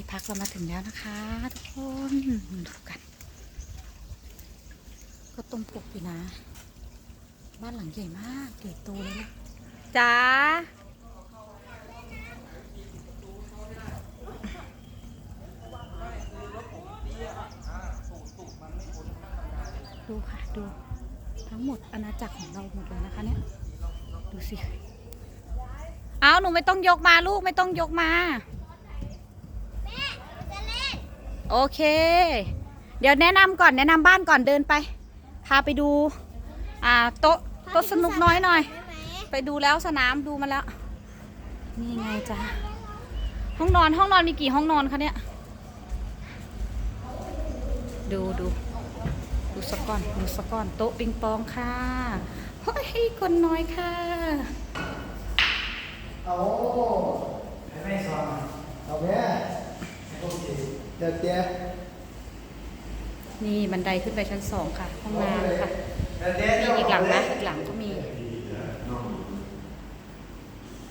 ที่พักเรามาถึงแล้วนะคะทุกคนมาดูกัน ก็ต้มปกอยู่นะ บ้านหลังใหญ่มากใหญ่โตเลยนะจ้าดูค่ะดูทั้งหมดอาณาจักรของเราหมดเลยนะคะเนี่ย ดูสิ เอาหนูไม่ต้องยกมาลูกไม่ต้องยกมา โอเค เดี๋ยวแนะนำก่อนแนะนำบ้านก่อนเดินไป พาไปดู อ่าโต๊ะโต๊ะสนุกน้อยหน่อยไปดูแล้วสนามดูมาแล้ว นี่ไงจ้ะห้องนอนห้องนอนมีกี่ห้องนอนคะเนี่ย ดูดูดูสกก่อนดูสกก่อนโต๊ะปิงปองค่ะเฮ้ยคนน้อยค่ะ เอาไม่สอนเอาแม่โอเค เดี๋ยวเดี๋ยวนี่บันไดขึ้นไปชั้นสองค่ะ ห้องน้ำค่ะเดี๋ยวเดี๋ยวมีอีกหลังนะอีกหลังก็มี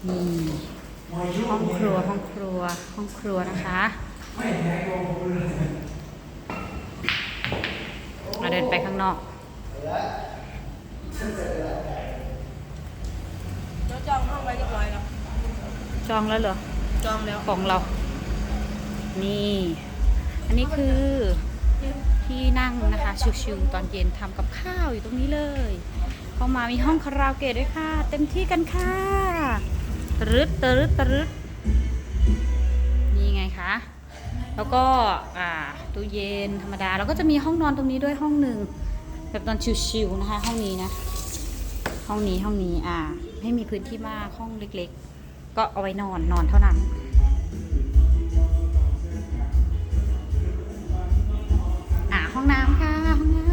นี่ห้องครัวห้องครัวห้องครัวนะคะมาเดินไปข้างนอกเราจองห้องไว้เรียบร้อยแล้ว จองแล้วเหรอ จองแล้ว ของเรา นี่ อันนี้คือที่นั่งนะคะชิวๆตอนเย็นทำกับข้าวอยู่ตรงนี้เลย เข้ามามีห้องคาราโอเกะด้วยค่ะ เต็มที่กันค่ะตรึดตรึดตรึดนี่ไงคะแล้วก็ตู้เย็นธรรมดา แล้วก็จะมีห้องนอนตรงนี้ด้วยห้องหนึ่งแบบนอนชิวๆนะคะ ห้องนี้นะห้องนี้ห้องนี้อ่าไม่มีพื้นที่มากห้องเล็ก ๆ ก็เอาไว้นอนนอนเท่านั้น อ่าห้องน้ำค่ะห้องน้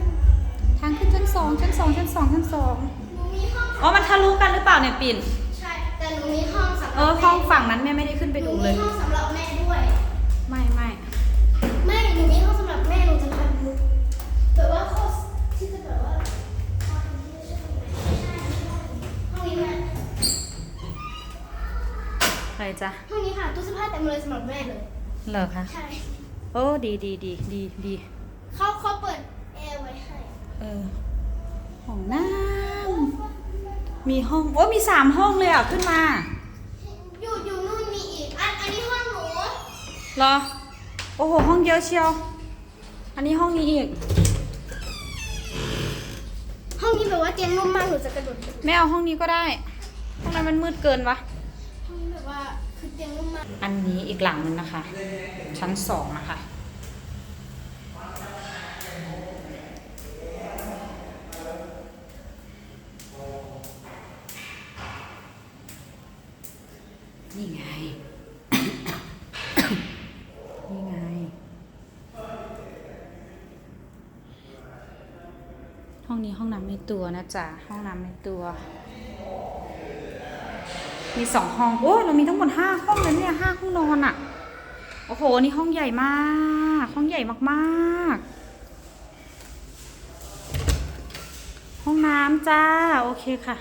ำทางขึ้นชั้นสองชั้นสองชั้นสองชั้นสองหนูมีห้องอ๋อ มันทะลุกันหรือเปล่าเนี่ยปิ่น ใช่แต่หนูมีห้องสำหรับเออ ห้องฝั่งนั้นแม่ไม่ได้ขึ้นไปหนูดูเลมีย ห้องสำหรับแม่ด้วย ไม่ไม่ไม่หนูมีห้องสำหรับแม่หนูจะพาดูแบบว่าข้อที่จะแบบว่าห้องที่ไม่ใช่ห้องไหนไม่ใช่ห้องนี้แม่อะไรจ๊ะห้องนี้ค่ะตู้เสื้อผ้าเต็มเลยสำหรับแม่เลย เหรอคะ ใช่ โอ้ ดีดีดีดีดี เขาเขาเปิดแอร์ไว้ให้เออห้องน้ำมีห้องโอ้มีสามห้องเลยอะขึ้นมาอยู่อยู่นู่นมีอีกอันอันนี้ห้องหนูเหรอโอ้โหห้องเยอะเชียว อันนี้ห้องนี้อีก ห้องนี้แบบว่าเตียงนุ่มมากหนูจะกระโดดไม่เอาห้องนี้ก็ได้ ห้องนั้นมันมืดเกินวะห้องนี้แบบว่าคือเตียงนุ่มมากอันนี้อีกหลังหนึงนะคะ ชั้นสองนะคะ นี่ไง นี่ไง ห้องนี้ห้องน้ำในตัวนะจ๊ะ ห้องน้ำในตัว มีสองห้อง โอ้เรามีทั้งหมดห้าห้องเลยเนี่ยห้าห้องนอนอะ่ะ โอ้โห นี่ห้องใหญ่มาก ห้องใหญ่มากๆห้องน้ำจ้า โอเคค่ะ